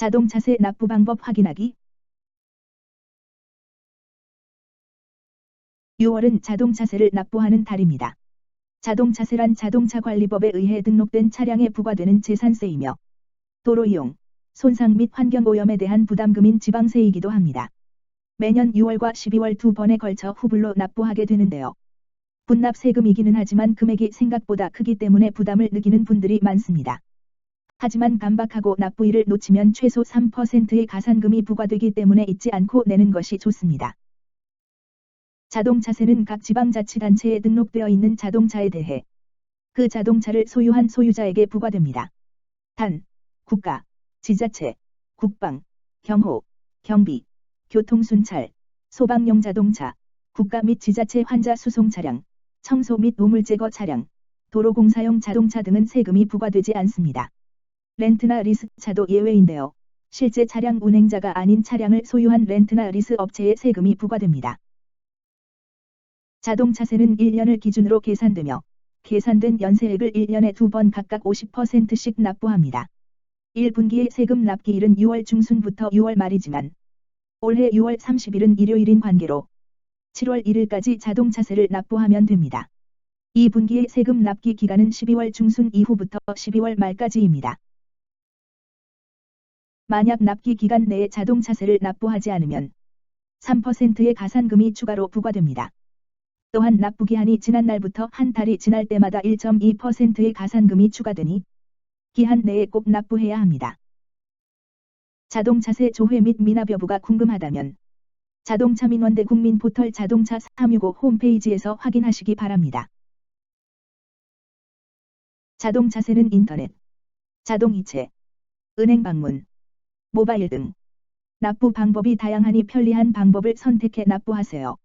자동차세 납부 방법 확인하기 6월은 자동차세를 납부하는 달입니다. 자동차세란 자동차관리법에 의해 등록된 차량에 부과되는 재산세이며 도로 이용, 손상 및 환경오염에 대한 부담금인 지방세이기도 합니다. 매년 6월과 12월 두 번에 걸쳐 후불로 납부하게 되는데요. 분납 세금이기는 하지만 금액이 생각보다 크기 때문에 부담을 느끼는 분들이 많습니다. 하지만 감박하고 납부일을 놓치면 최소 3%의 가산금이 부과되기 때문에 잊지 않고 내는 것이 좋습니다. 자동차세는 각 지방자치단체에 등록되어 있는 자동차에 대해 그 자동차를 소유한 소유자에게 부과됩니다. 단, 국가, 지자체, 국방, 경호, 경비, 교통순찰, 소방용 자동차, 국가 및 지자체 환자 수송 차량, 청소 및 우물 제거 차량, 도로공사용 자동차 등은 세금이 부과되지 않습니다. 렌트나 리스 차도 예외인데요. 실제 차량 운행자가 아닌 차량을 소유한 렌트나 리스 업체에 세금이 부과됩니다. 자동차세는 1년을 기준으로 계산되며 계산된 연세액을 1년에 두 번 각각 50%씩 납부합니다. 1분기의 세금 납기일은 6월 중순부터 6월 말이지만 올해 6월 30일은 일요일인 관계로 7월 1일까지 자동차세를 납부하면 됩니다. 2분기의 세금 납기 기간은 12월 중순 이후부터 12월 말까지입니다. 만약 납기 기간 내에 자동차세를 납부하지 않으면 3%의 가산금이 추가로 부과됩니다. 또한 납부기한이 지난 날부터 한 달이 지날 때마다 1.2%의 가산금이 추가되니 기한 내에 꼭 납부해야 합니다. 자동차세 조회 및 미납 여부가 궁금하다면 자동차 민원대 국민 포털 자동차 365 홈페이지에서 확인하시기 바랍니다. 자동차세는 인터넷, 자동이체, 은행 방문, 모바일 등 납부 방법이 다양하니 편리한 방법을 선택해 납부하세요.